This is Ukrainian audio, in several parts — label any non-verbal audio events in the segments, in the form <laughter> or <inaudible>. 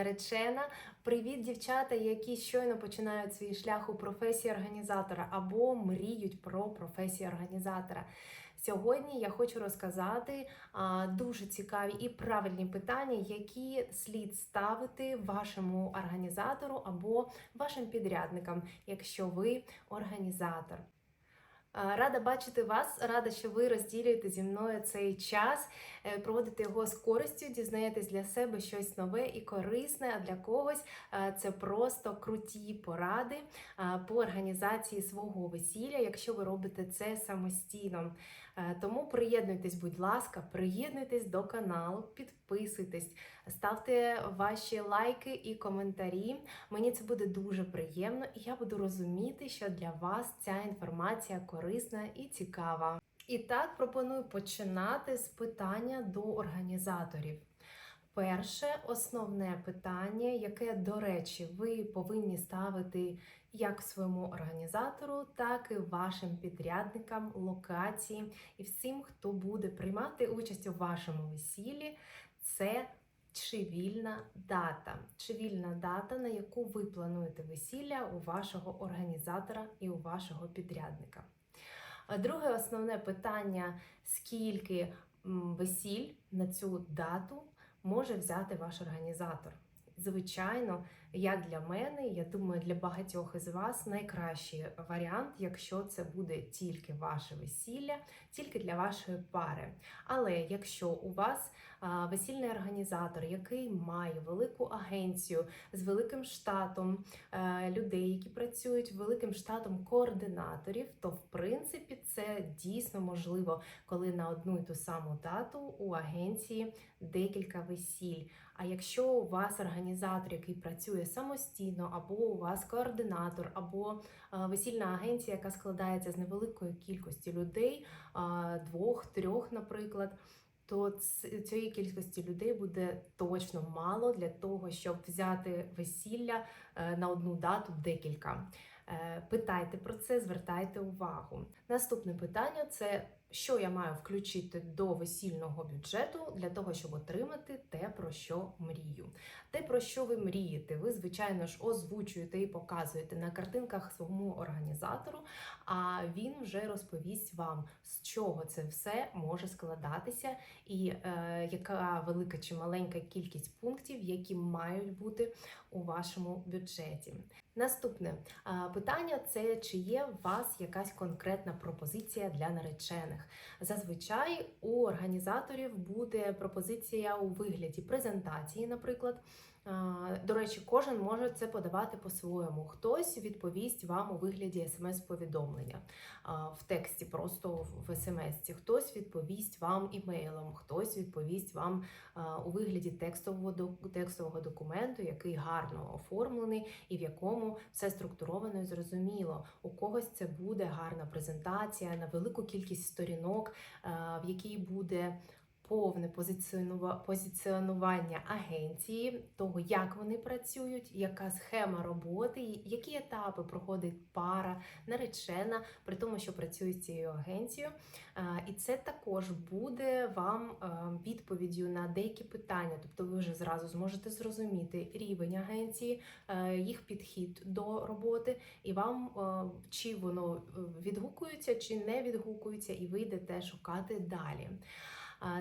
наречена. Привіт, дівчата, які щойно починають свій шлях у професії організатора або мріють про професію організатора. Сьогодні я хочу розказати а, дуже цікаві і правильні питання, які слід ставити вашому організатору або вашим підрядникам, якщо ви організатор. Рада бачити вас, рада, що ви розділюєте зі мною цей час, е, проводите його з користю, дізнаєтесь для себе щось нове і корисне, а для когось е, це просто круті поради по організації свого весілля, якщо ви робите це самостійно. Е, Тому приєднуйтесь, будь ласка, приєднуйтесь до каналу, підписуйтесь, ставте ваші лайки і коментарі. Мені це буде дуже приємно, і я буду розуміти, що для вас ця інформація корисна і цікава. І так пропоную починати з питання до організаторів. Перше основне питання, яке, до речі, ви повинні ставити як своєму організатору, так і вашим підрядникам, локації і всім, хто буде приймати участь у вашому весіллі, це чи вільна дата. Чи вільна дата, на яку ви плануєте весілля у вашого організатора і у вашого підрядника. А Друге основне питання: скільки весіль на цю дату може взяти ваш організатор? Звичайно, як для мене, я думаю, для багатьох із вас найкращий варіант, якщо це буде тільки ваше весілля, тільки для вашої пари. Але якщо у вас весільний організатор, який має велику агенцію з великим штатом е, людей, які працюють великим штатом координаторів, то в принципі це дійсно можливо, коли на одну і ту саму дату у агенції декілька весіль. А якщо у вас організатор, який працює самостійно, або у вас координатор, або е, весільна агенція, яка складається з невеликої кількості людей, двох, трьох, наприклад. То цієї кількості людей буде точно мало для того, щоб взяти весілля е, на одну дату декілька. Е, Питайте про це, звертайте увагу. Наступне питання це що я маю включити до весільного бюджету для того, щоб отримати те, про що мрію. Те, про що ви мрієте, ви, звичайно ж, озвучуєте і показуєте на картинках своєму організатору, а він вже розповість вам, з чого це все може складатися, і е, яка велика чи маленька кількість пунктів, які мають бути у вашому бюджеті. Наступне питання це чи є у вас якась конкретна пропозиція для наречених. Зазвичай у організаторів буде пропозиція у вигляді презентації, наприклад. До речі, кожен може це подавати по-своєму. Хтось відповість вам у вигляді смс-повідомлення в тексті, просто в смс. Хтось відповість вам імейлом, хтось відповість вам у вигляді текстового текстового документу, який гарно оформлений і в якому все структуровано і зрозуміло. У когось це буде гарна презентація на велику кількість сторінок, в якій буде повне позиціонування агенції, того, як вони працюють, яка схема роботи, які етапи проходить пара, наречена, при тому, що працює з цією агенцією. І це також буде вам е, відповіддю на деякі питання, тобто ви вже зразу зможете зрозуміти рівень агенції, е, їх підхід до роботи, і вам е, чи воно відгукується, чи не відгукується, і ви йдете шукати далі.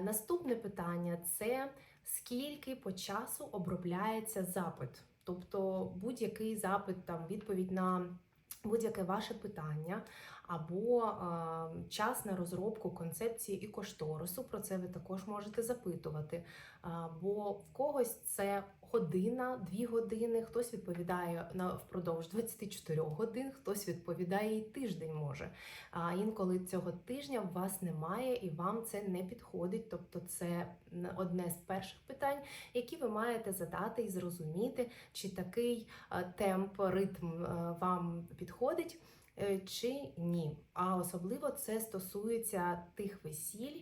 Наступне питання це скільки по часу обробляється запит, тобто будь-який запит, там відповідь на будь-яке ваше питання, або а, час на розробку концепції і кошторису. Про це ви також можете запитувати. А, бо в когось це година, дві години, хтось відповідає на впродовж 24 годин, хтось відповідає і тиждень може. А інколи цього тижня у вас немає і вам це не підходить. Тобто, це одне з перших питань, які ви маєте задати і зрозуміти, чи такий темп, ритм вам підходить. е, Чи ні, а особливо це стосується тих весіль,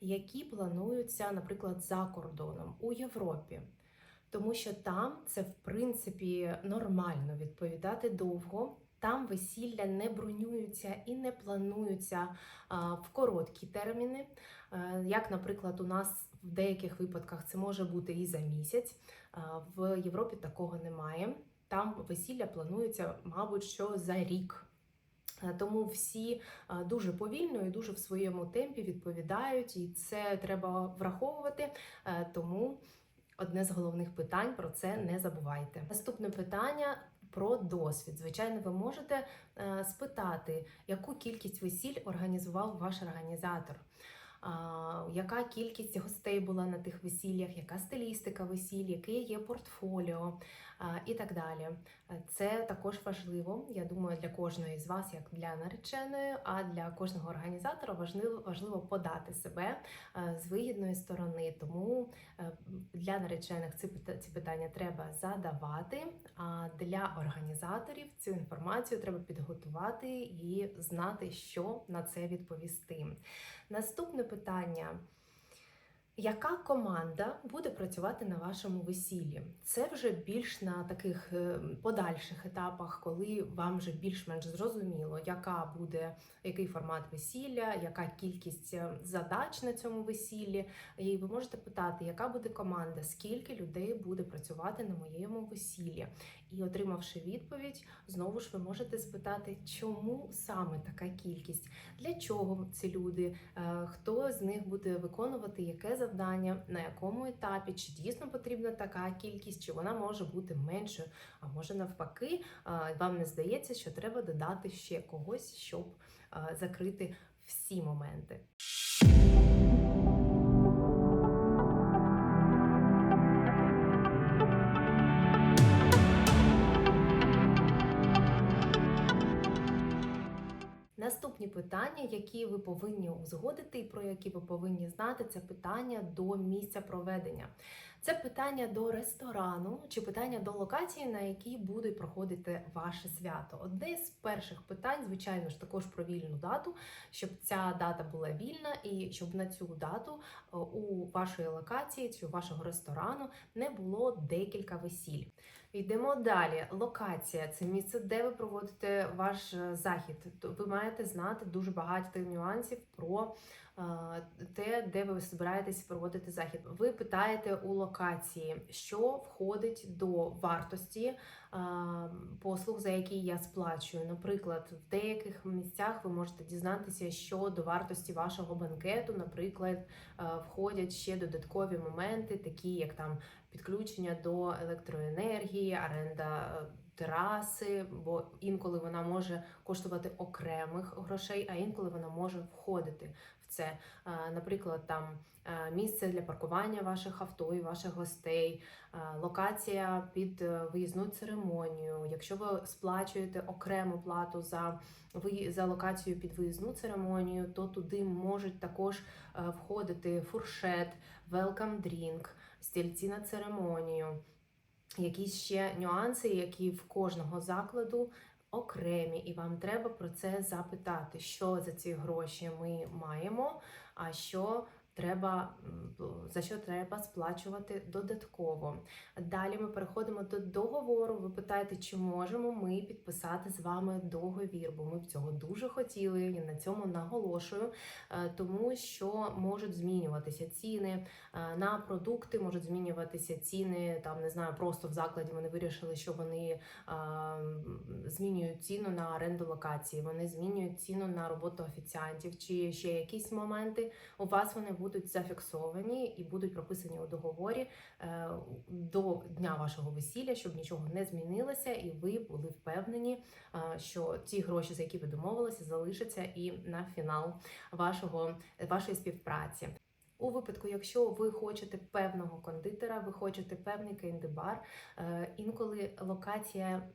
які плануються, наприклад, за кордоном у Європі. Тому що там це в принципі нормально відповідати довго. Там весілля не бронюються і не плануються в короткі терміни. Як, наприклад, у нас В деяких випадках це може бути і за місяць. В Європі такого немає. Там весілля планується, мабуть, що за рік. Тому всі дуже повільно і дуже в своєму темпі відповідають, і це треба враховувати. Тому одне з головних питань про це не забувайте. Наступне питання про досвід. Звичайно, ви можете е, спитати, яку кількість весіль організував ваш організатор. Яка кількість гостей була на тих весіллях, яка стилістика весіль, яке є портфоліо і так далі. Це також важливо. Я думаю, для кожної з вас, як для нареченої, а для кожного організатора важливо важливо подати себе з вигідної сторони. Тому е, для наречених ці питання треба задавати. А для організаторів цю інформацію треба підготувати і знати, що на це відповісти. Наступне питання. Яка команда буде працювати на вашому весіллі? Це вже більш на таких е, подальших етапах, коли вам вже більш-менш зрозуміло, яка буде який формат весілля, яка кількість е, задач на цьому весіллі. І ви можете питати, яка буде команда, скільки людей буде працювати на моєму весіллі. І отримавши відповідь, знову ж ви можете спитати, чому саме така кількість, для чого ці люди, е, хто з них буде виконувати яке завдання, на якому етапі, чи дійсно потрібна така кількість, чи вона може бути меншою, а може навпаки, е, вам не здається, що треба додати ще когось, щоб е, закрити всі моменти. Наступні питання, які ви повинні узгодити і про які ви повинні знати, це питання до місця проведення. Це питання до ресторану чи питання до локації, на якій буде проходити ваше свято. Одне з перших питань, звичайно ж, також про вільну дату, щоб ця дата була вільна, і щоб на цю дату е, у вашої локації чи у вашого ресторану не було декілька весіль. Йдемо далі. Локація це місце, де ви проводите ваш е, захід. Ви маєте знати дуже багато нюансів про е, те, де ви збираєтесь проводити захід. Ви питаєте у локації, що входить до вартості послуг, за які я сплачую. Наприклад, в деяких місцях ви можете дізнатися, що до вартості вашого банкету, наприклад, входять ще додаткові моменти, такі як там підключення до електроенергії, оренда тераси, бо інколи вона може коштувати окремих грошей, а інколи вона може входити це. Е, Наприклад, там е, місце для паркування ваших авто і ваших гостей, е, локація під виїзну церемонію. Якщо ви сплачуєте окрему плату за за локацію під виїзну церемонію, то туди можуть також входити фуршет, welcome drink, стільці на церемонію, якісь ще нюанси, які в кожного закладу окремі, і вам треба про це запитати, що за ці гроші ми маємо, а що треба за що треба сплачувати додатково. Далі ми переходимо до договору. Ви питаєте, чи можемо ми підписати з вами договір, бо ми б цього дуже хотіли і на цьому наголошую, е, тому що можуть змінюватися ціни е, на продукти, можуть змінюватися ціни. Там не знаю, просто в закладі вони вирішили, що вони змінюють ціну на оренду локації, вони змінюють ціну на роботу офіціантів, чи ще якісь моменти. У вас вони будуть зафіксовані і будуть прописані у договорі е, до дня вашого весілля, щоб нічого не змінилося, і ви були впевнені, е, що ті гроші, за які ви домовилися, залишаться і на фінал вашого вашої співпраці. У випадку, якщо ви хочете певного кондитера, ви хочете певний кенді-бар, е, інколи локація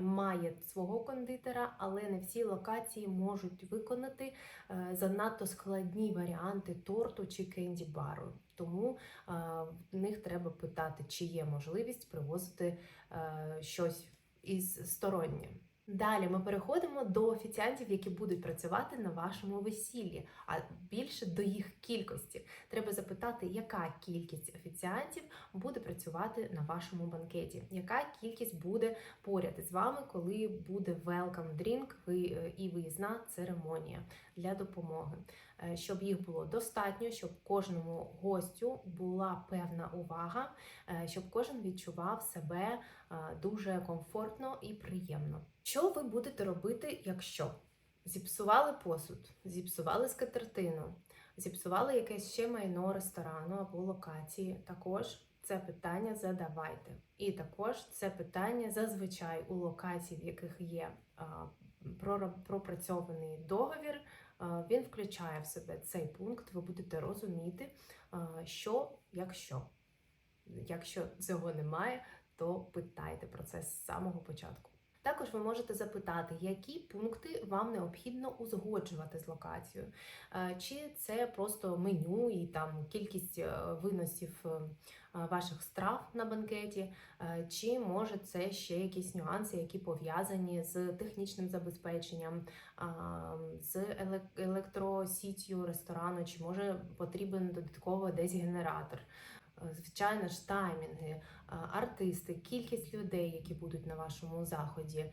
має свого кондитера, але не всі локації можуть виконати е, занадто складні варіанти торту чи кенді-бару. Тому е, в них треба питати, чи є можливість привозити е, щось із стороннє. Далі ми переходимо до офіціантів, які будуть працювати на вашому весіллі, а більше до їх кількості. Треба запитати, яка кількість офіціантів буде працювати на вашому банкеті, яка кількість буде поряд з вами, коли буде welcome drink ви- і виїзна церемонія для допомоги. е, щоб їх було достатньо, щоб кожному гостю була певна увага, е, щоб кожен відчував себе е, дуже комфортно і приємно. Що ви будете робити, якщо зіпсували посуд, зіпсували скатертину, зіпсували якесь ще майно ресторану або локації? Також це питання задавайте. І також це питання зазвичай у локацій, в яких є а, пропрацьований договір. Він включає в себе цей пункт. Ви будете розуміти, що якщо. Якщо цього немає, то питайте про це з самого початку. Також ви можете запитати, які пункти вам необхідно узгоджувати з локацією. Е, Чи це просто меню і там кількість е, виносів е, ваших страв на банкеті, чи може це ще якісь нюанси, які пов'язані з технічним забезпеченням, з елек- електросітю ресторану, чи може потрібен додатково десь генератор. Е, Звичайно ж, таймінги, е, артисти, кількість людей, які будуть на вашому заході, е,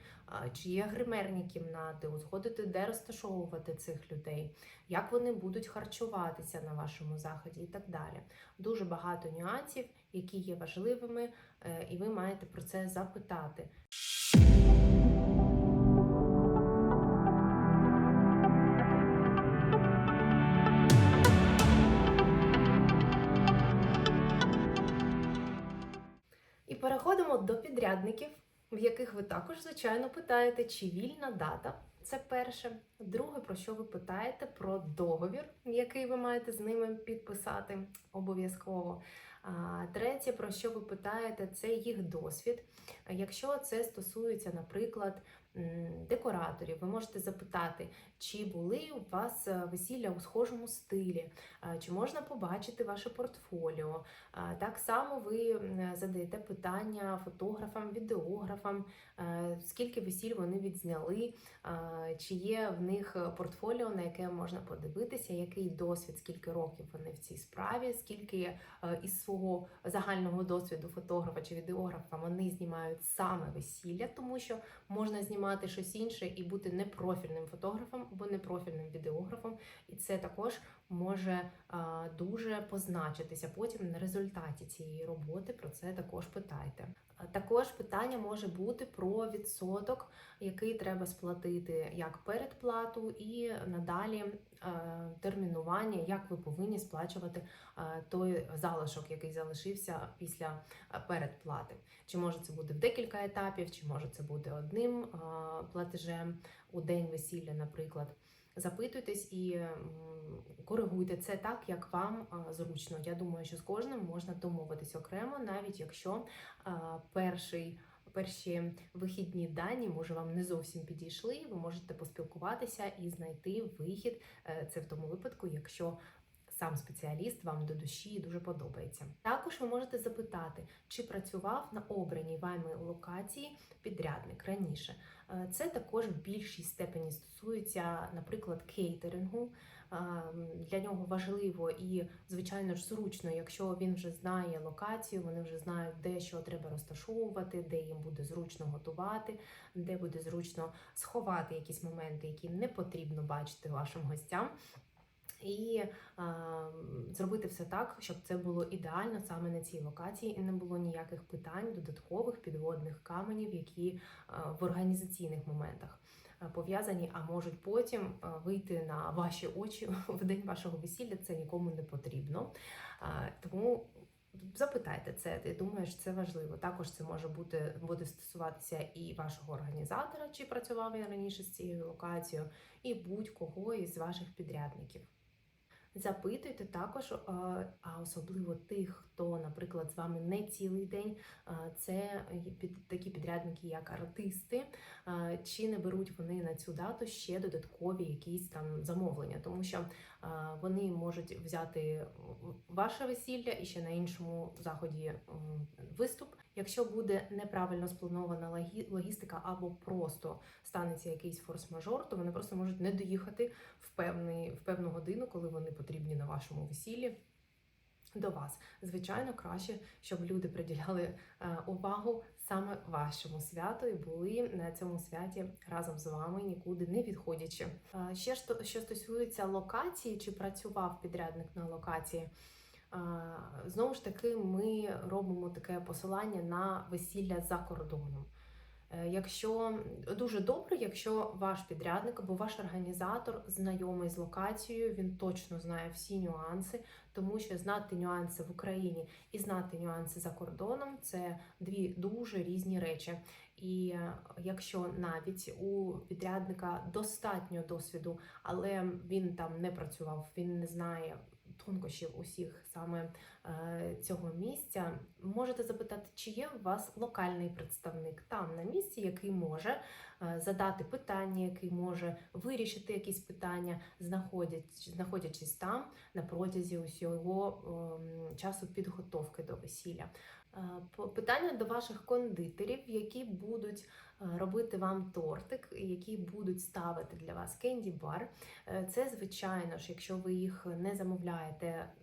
чи є гримерні кімнати, узгодити, де розташовувати цих людей, як вони будуть харчуватися на вашому заході і так далі. Дуже багато нюансів, які є важливими, і ви маєте про це запитати. Переходимо до підрядників, в яких ви також, звичайно, питаєте, чи вільна дата. Це перше. Друге, про що ви питаєте, про договір, який ви маєте з ними підписати обов'язково. А, Третє, про що ви питаєте, це їх досвід. Якщо це стосується, наприклад, декораторів, ви можете запитати, чи були у вас е, весілля у схожому стилі, чи можна побачити ваше портфоліо. Так само ви задаєте питання фотографам, відеографам, е, скільки весіль вони відзняли, чи є в них портфоліо, на яке можна подивитися, який досвід, скільки років вони в цій справі, скільки е, із свого загального досвіду фотографа чи відеографа вони знімають саме весілля, тому що можна знімати щось інше і бути непрофільним фотографом або непрофільним відеографом, і це також може дуже позначитися потім на результаті цієї роботи. Про це також питайте. А Також питання може бути про відсоток, який треба сплатити як передплату, і надалі е, термінування, як ви повинні сплачувати е, той залишок, який залишився після е, передплати. Чи може це буде в декілька етапів, чи може це буде одним е, платежем у день весілля, наприклад. Запитуйтесь і коригуйте це так, як вам зручно. Я думаю, що з кожним можна домовитись окремо, навіть якщо перший. Перші вихідні дані може вам не зовсім підійшли. Ви можете поспілкуватися і знайти вихід. Е, Це в тому випадку, якщо сам спеціаліст вам до душі дуже подобається. Також ви можете запитати, чи працював на обраній вами локації підрядник раніше. Е, Це також в більшій степені стосується, наприклад, кейтерингу. Е, Для нього важливо і, звичайно ж, зручно, якщо він вже знає локацію, вони вже знають, де що треба розташовувати, де їм буде зручно готувати, де буде зручно сховати якісь моменти, які не потрібно бачити вашим гостям. І е, зробити все так, щоб це було ідеально саме на цій локації, і не було ніяких питань, додаткових підводних каменів, які е, в організаційних моментах е, пов'язані, а можуть потім вийти на ваші очі <laughs> в день вашого весілля. Це нікому не потрібно. Тому запитайте це. Я думаю, що це важливо. Також це може бути буде стосуватися і вашого організатора, чи працював він раніше з цією локацією, і будь-кого із ваших підрядників. Запитуйте також, е, а особливо тих, хто, наприклад, з вами не цілий день. Це під- такі підрядники, як артисти, чи не беруть вони на цю дату ще додаткові якісь там замовлення, тому що вони можуть взяти ваше весілля і ще на іншому заході виступ. Якщо буде неправильно спланована логі- логістика або просто станеться якийсь форс-мажор, то вони просто можуть не доїхати в, певний, в певну годину, коли вони потрібні на вашому весіллі. До вас. Звичайно, краще, щоб люди приділяли е, увагу саме вашому святу і були на цьому святі разом з вами, нікуди не відходячи. Е, Ще що стосується локації, чи працював підрядник на локації. е, Знову ж таки, ми робимо таке посилання на весілля за кордоном. Е, Якщо дуже добре, якщо ваш підрядник або ваш організатор знайомий з локацією, він точно знає всі нюанси, тому що знати нюанси в Україні і знати нюанси за кордоном це дві дуже різні речі. І е, якщо навіть у підрядника достатньо досвіду, але він там не працював, він не знає тонкощів усіх саме е, цього місця, можете запитати, чи є у вас локальний представник там на місці, який може е, задати питання, який може вирішити якісь питання, знаходячись там на протязі усього ем, часу підготовки до весілля. Е, Питання до ваших кондитерів, які будуть е, робити вам тортик, які будуть ставити для вас кенді-бар. Е, Це, звичайно ж, якщо ви їх не замовляєте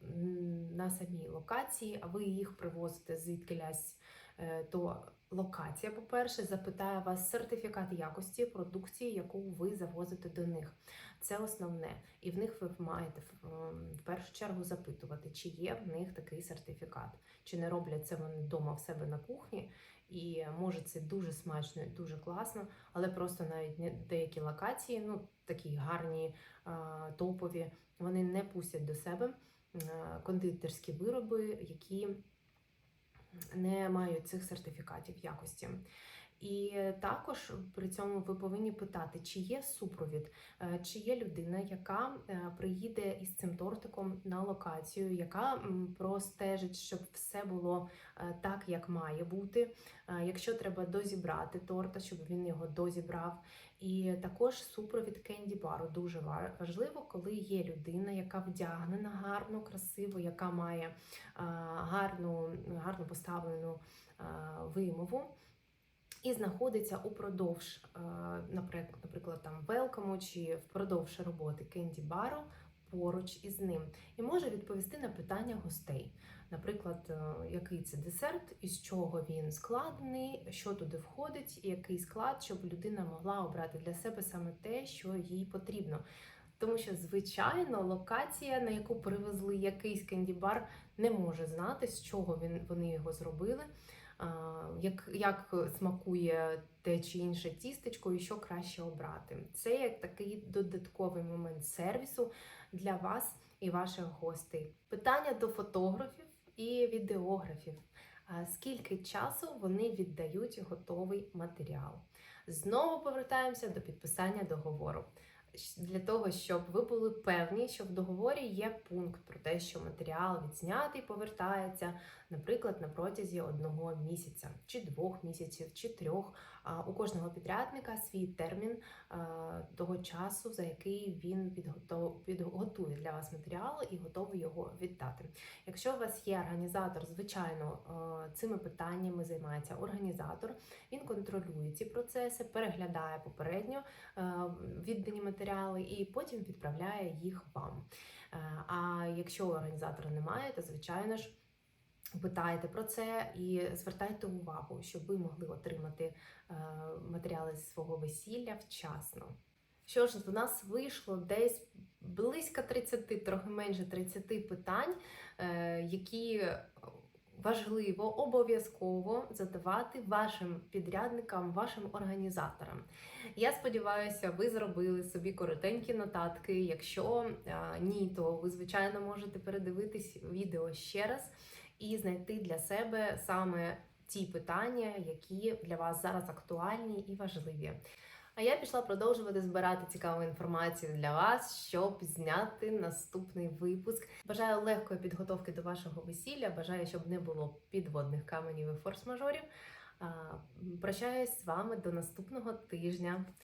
на самій локації, а ви їх привозите звідкилясь, то локація, по-перше, запитає вас сертифікат якості продукції, яку ви завозите до них. Це основне. І в них ви маєте в першу чергу запитувати, чи є в них такий сертифікат, чи не роблять це вони вдома в себе на кухні. І може це дуже смачно і дуже класно, але просто навіть деякі локації, ну такі гарні, топові, вони не пустять до себе е, кондитерські вироби, які не мають цих сертифікатів якості. І також при цьому ви повинні питати, чи є супровід, е, чи є людина, яка е, приїде із цим тортиком на локацію, яка простежить, щоб все було е, так, як має бути. Е, Якщо треба дозібрати торта, щоб він його дозібрав. І також супровід кенді бару дуже важливо, коли є людина, яка вдягнена гарно, красиво, яка має е, гарну, гарно поставлену е, вимову. І знаходиться упродовж, е, наприклад, там велкому чи впродовж роботи кенді бару поруч із ним, і може відповісти на питання гостей. Наприклад, е, який це десерт, із чого він складений, що туди входить, і який склад, щоб людина могла обрати для себе саме те, що їй потрібно. Тому що, звичайно, локація, на яку привезли якийсь кенді-бар, не може знати, з чого він, вони його зробили, як, як смакує те чи інше тістечко і що краще обрати. Це як такий додатковий момент сервісу для вас і ваших гостей. Питання до фотографів і відеографів. Скільки часу вони віддають готовий матеріал? Знову повертаємося до підписання договору. Для того, щоб ви були певні, що в договорі є пункт про те, що матеріал відзнятий повертається, наприклад, на протязі одного місяця, чи двох місяців, чи трьох. А У кожного підрядника свій термін того часу, за який він підготує для вас матеріал і готовий його віддати. Якщо у вас є організатор, звичайно, е, цими питаннями займається організатор. Він контролює ці процеси, переглядає попередньо е, віддані матеріали і потім відправляє їх вам. Е, А якщо організатора немає, то звичайно ж. Питайте про це і звертайте увагу, щоб ви могли отримати е, матеріали з свого весілля вчасно. Що ж, до нас вийшло десь близько 30, трохи менше 30 питань, е, які важливо обов'язково задавати вашим підрядникам, вашим організаторам. Я сподіваюся, ви зробили собі коротенькі нотатки. Якщо е, ні, то ви звичайно можете передивитись відео ще раз і знайти для себе саме ті питання, які для вас зараз актуальні і важливі. А я пішла продовжувати збирати цікаву інформацію для вас, щоб зняти наступний випуск. Бажаю легкої підготовки до вашого весілля. Бажаю, щоб не було підводних каменів і форс-мажорів. Прощаюсь з вами до наступного тижня.